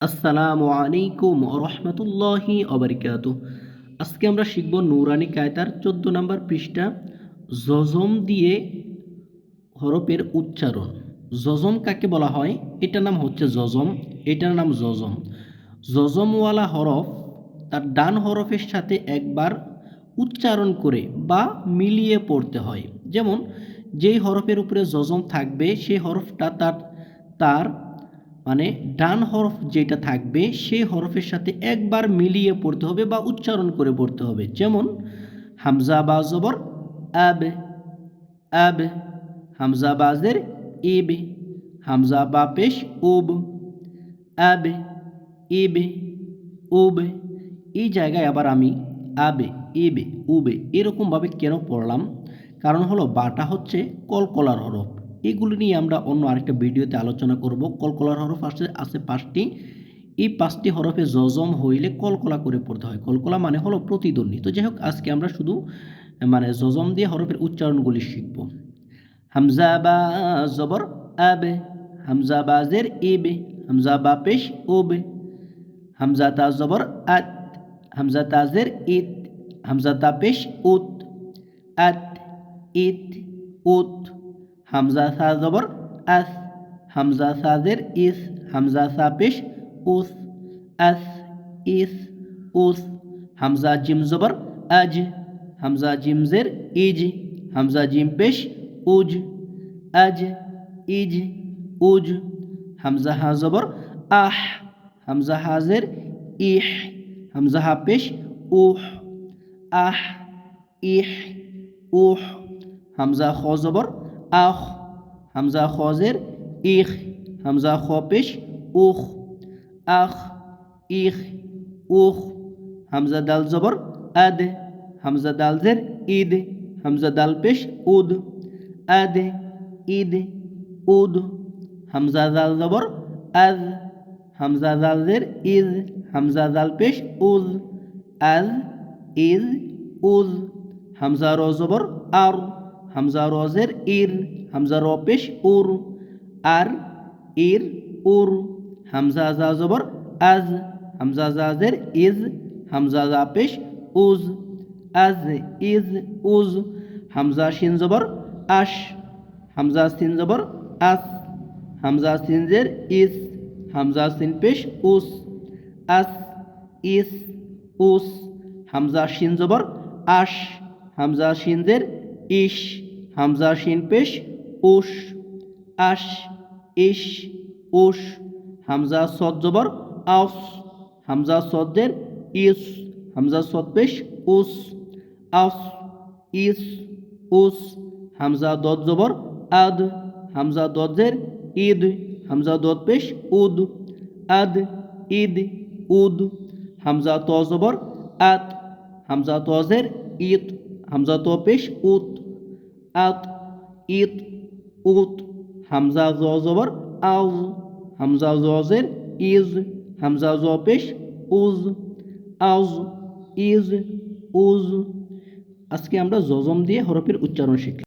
আসসালামু আলাইকুম রহমতুল্লাহি অবরিকাত আজকে আমরা শিখব নৌরানি কায়তার চোদ্দ নম্বর পৃষ্ঠা জজম দিয়ে হরফের উচ্চারণ। জজম কাকে বলা হয়? এটার নাম হচ্ছে জজম এটার নাম জজম জজমওয়ালা হরফ তার ডান হরফের সাথে একবার উচ্চারণ করে বা মিলিয়ে পড়তে হয়। যেমন, যেই হরফের উপরে জজম থাকবে সেই হরফটা তার তার মানে ডান হরফ যেটা থাকবে, সেই হরফের সাথে একবার মিলিয়ে পড়তে হবে বা উচ্চারণ করে পড়তে হবে। যেমন, হামজা বা জবর, আব আব, হামজা বাজের ইব, হামজা বা পেশ, উব, আব, ইব এই জায়গায় আবার আমি আবে, ইবে, উবে এরকমভাবে কেন পড়লাম? কারণ হলো বাটা হচ্ছে কলকলার হরফ। এগুলো নিয়ে আমরা অন্য আরেকটা ভিডিওতে আলোচনা করব। কলকলার হরফ আসে আছে পাঁচটি। এই পাঁচটি হরফে জজম হইলে কলকলা করে পড়তে হয়। কলকলা মানে হলো প্রতিদ্বন্দ্বী। তো যাই হোক, আজকে আমরা শুধু মানে জজম দিয়ে হরফের উচ্চারণগুলি শিখব। হামজা বা জবর, আবে। হামজা বাজের ইবে। হামজা বা পেশ ওবে হামজা তা জবর, আত। হামজা তাজের ইত। হামজা তা পেশ, উত। আত, ইত, উত। হামজা সা জবর, আস। হামজা সাজের ইস, হামজা সা পেশ, উস। আস, ইস, উস। হামজা জিম জবর, আজ। হামজা জিমজের ইজ। হামজা জিম পেশ, উজ। আজ, ইজ, উজ। হামজা হা জবর, আহ। হামজা হাজের ইহ। হামজা হা পেশ, উহ। আহ, ইহ, উহ। হামজা খ জবর আখ হামজা খজের ইখ হামজা খ পেশ উখ আখ ইখ উখ হামজা দাল জবর আদ হামজা দাল জের ঈদ হামজা দাল পেশ উদ আদ ঈদ উদ হামজা দাল জবর আজ হামজা দাল জের ইজ হামজা দাল পেশ উজ আজ ইজ উজ হামজা র জবর হামজা রজের ইর, হামজা র পেশ উর, আর ইর উর, হামজা জা জবর আজ, হামজা জাজের ইজ, হামজা জা পেশ উজ, আজ ইজ উজ, হামজা শিন জবর আশ, হামজা সিন জবর আস, হামজা সিনজের ইস, হামজা সিন পেশ উস, আস, ইস, উস, হামজা শিন জবর আশ, হামজা শিনজের ইশ, হামজা শিন পেশ, উশ, আশ, ইশ, উশ, হামজা সদ জবর আস হামজা সদ্দের ইস, হামজা সদ পেশ, উস আস ইস, উস, হামজা দদ জবর, আদ, হামজা দদের ঈদ, হামজা দদ পেশ, উদ, আদ, ঈদ, উদ, হামজা ত জবর, আত, হামজা তজের ঈদ, হামজা তো পেশ, উত। আত ইত উত হামজা জ জবর আজ হামজা জজের ইজ হামজা জ পেশ উজ আজ ইজ উজ আজকে আমরা জজম দিয়ে হরফের উচ্চারণ শিখলাম